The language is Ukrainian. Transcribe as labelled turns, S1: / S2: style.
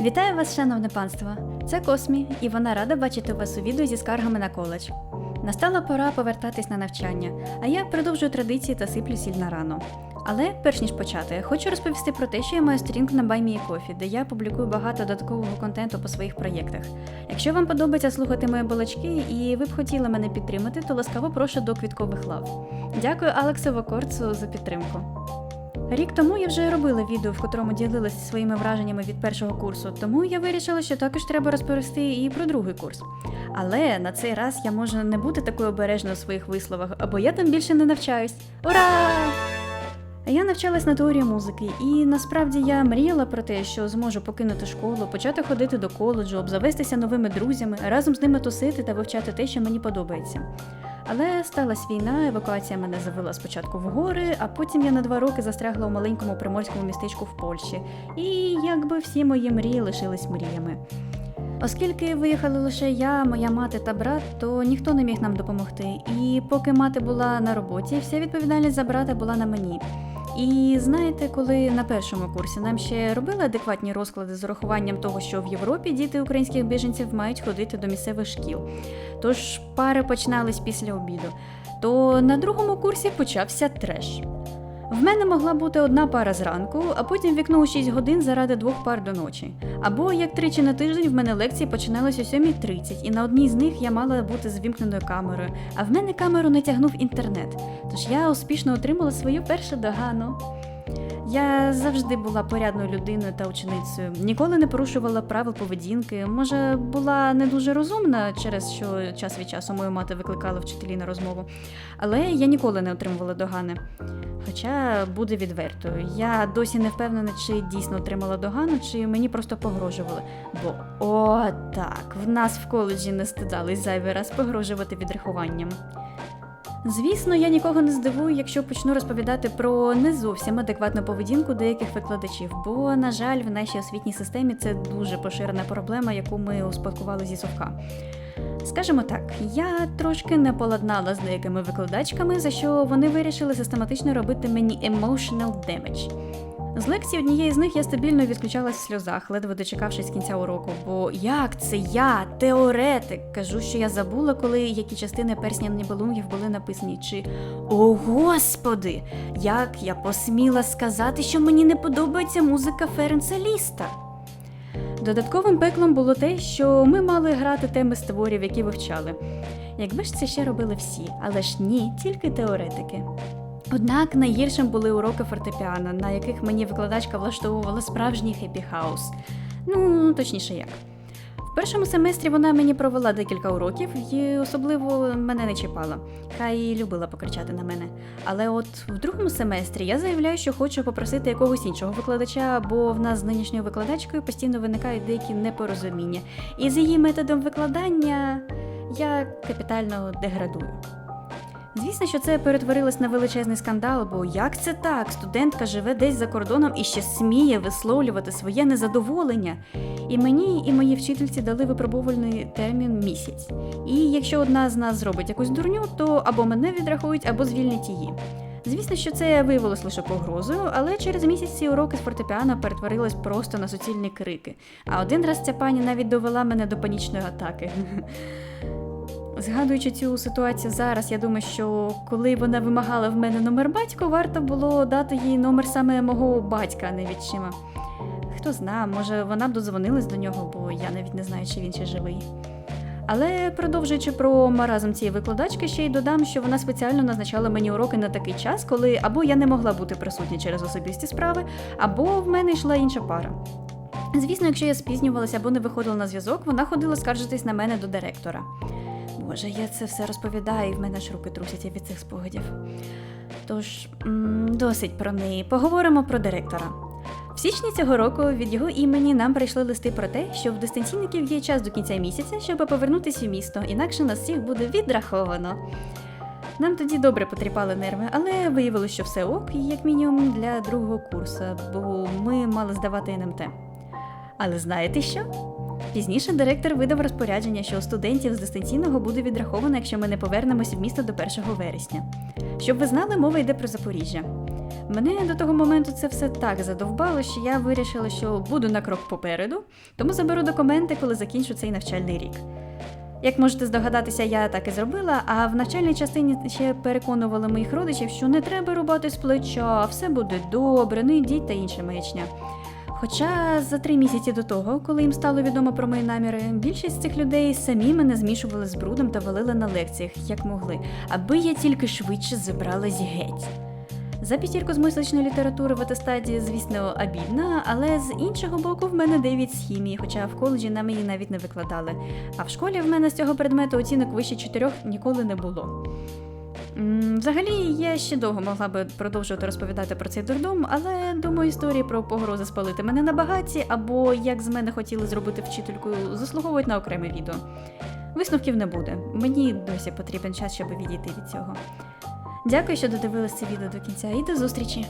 S1: Вітаю вас, шановне панство! Це Космі, і вона рада бачити вас у відео зі скаргами на коледж. Настала пора повертатись на навчання, а я продовжую традиції та сиплю сіль на рану. Але перш ніж почати, хочу розповісти про те, що я маю сторінку на BuyMeACoffee, де я публікую багато додаткового контенту по своїх проєктах. Якщо вам подобається слухати мої балачки і ви б хотіли мене підтримати, то ласкаво прошу до квіткових лав. Дякую Алексу Вокорцу за підтримку. Рік тому я вже робила відео, в котрому ділилася своїми враженнями від першого курсу, тому я вирішила, що також треба розповісти і про другий курс. Але на цей раз я можу не бути такою обережною у своїх висловах, або я там більше не навчаюсь. Ура! Я навчалась на теорії музики, і насправді я мріяла про те, що зможу покинути школу, почати ходити до коледжу, обзавестися новими друзями, разом з ними тусити та вивчати те, що мені подобається. Але сталася війна, евакуація мене завела спочатку в гори, а потім я на два роки застрягла у маленькому приморському містечку в Польщі. І якби всі мої мрії лишились мріями. Оскільки виїхали лише я, моя мати та брат, то ніхто не міг нам допомогти. І поки мати була на роботі, вся відповідальність за брата була на мені. І знаєте, коли на першому курсі нам ще робили адекватні розклади з урахуванням того, що в Європі діти українських біженців мають ходити до місцевих шкіл, тож пари починались після обіду, то на другому курсі почався треш. В мене могла бути одна пара зранку, а потім вікно у 6 годин заради двох пар до ночі. Або як тричі на тиждень в мене лекції починалися о 7.30, і на одній з них я мала бути з вімкненою камерою, а в мене камеру не тягнув інтернет. Тож я успішно отримала свою першу догану. Я завжди була порядною людиною та ученицею, ніколи не порушувала правил поведінки. Може, була не дуже розумна через що час від часу мою мати викликала вчителі на розмову, але я ніколи не отримувала догани. Хоча буде відвертою, я досі не впевнена, чи дійсно отримала догану, чи мені просто погрожували. Бо о, так, в нас в коледжі не стидались зайвий раз погрожувати відрахуванням. Звісно, я нікого не здивую, якщо почну розповідати про не зовсім адекватну поведінку деяких викладачів, бо, на жаль, в нашій освітній системі це дуже поширена проблема, яку ми успадкували зі совка. Скажімо так, я трошки не поладнала з деякими викладачками, за що вони вирішили систематично робити мені emotional damage. З лекції однієї з них я стабільно відключалась в сльозах, ледве дочекавшись кінця уроку. Бо як це я, теоретик, кажу, що я забула, коли які частини персня нібелунгів були написані, чи О господи! Як я посміла сказати, що мені не подобається музика Ференца Ліста? Додатковим пеклом було те, що ми мали грати теми з творів, які вивчали. Якби ж це ще робили всі, але ж ні, тільки теоретики. Однак найгіршим були уроки фортепіано, на яких мені викладачка влаштовувала справжній хеппі хаус. Ну, точніше як. В першому семестрі вона мені провела декілька уроків і особливо мене не чіпала, хай і любила покричати на мене. Але от в другому семестрі я заявляю, що хочу попросити якогось іншого викладача, бо в нас з нинішньою викладачкою постійно виникають деякі непорозуміння. І з її методом викладання я капітально деградую. Звісно, що це перетворилось на величезний скандал, бо як це так? Студентка живе десь за кордоном і ще сміє висловлювати своє незадоволення. І мені, і моїй вчительці дали випробувальний термін місяць. І якщо одна з нас зробить якусь дурню, то або мене відрахують, або звільнять її. Звісно, що це виявилось лише погрозою, але через місяць ці уроки з фортепіано перетворились просто на суцільні крики. А один раз ця пані навіть довела мене до панічної атаки. Згадуючи цю ситуацію зараз, я думаю, що коли вона вимагала в мене номер батька, варто було дати їй номер саме мого батька, а не відчима. Хто зна, може вона б додзвонилась до нього, бо я навіть не знаю, чи він ще живий. Але продовжуючи про маразм цієї викладачки, ще й додам, що вона спеціально назначала мені уроки на такий час, коли або я не могла бути присутня через особисті справи, або в мене йшла інша пара. Звісно, якщо я спізнювалася або не виходила на зв'язок, вона ходила скаржитись на мене до директора. Боже, я це все розповідаю, і в мене ж руки трусяться від цих спогадів. Тож, досить про неї. Поговоримо про директора. В січні цього року від його імені нам прийшли листи про те, що в дистанційників є час до кінця місяця, щоб повернутися в місто, інакше нас всіх буде відраховано. Нам тоді добре потріпали нерви, але виявилося, що все ок, як мінімум для другого курсу, бо ми мали здавати НМТ. Але знаєте що? Пізніше директор видав розпорядження, що у студентів з дистанційного буде відраховано, якщо ми не повернемося в місто до 1 вересня. Щоб ви знали, мова йде про Запоріжжя. Мене до того моменту це все так задовбало, що я вирішила, що буду на крок попереду, тому заберу документи, коли закінчу цей навчальний рік. Як можете здогадатися, я так і зробила, а в навчальній частині ще переконували моїх родичів, що не треба рубати з плеча, все буде добре, не йдіть та інша маячня. Хоча за три місяці до того, коли їм стало відомо про мої наміри, більшість цих людей самі мене змішували з брудом та валили на лекціях, як могли, аби я тільки швидше забралась геть. За п'ятірку з мисличної літератури в атестаті, звісно, обідна, але з іншого боку, в мене 9 з хімії, хоча в коледжі нам її навіть не викладали. А в школі в мене з цього предмету оцінок вище чотирьох ніколи не було. Взагалі, я ще довго могла би продовжувати розповідати про цей дурдом, але думаю, історії про погрози спалити мене на багаті, або як з мене хотіли зробити вчительку, заслуговують на окреме відео. Висновків не буде. Мені досі потрібен час, щоб відійти від цього. Дякую, що додивились це відео до кінця, і до зустрічі!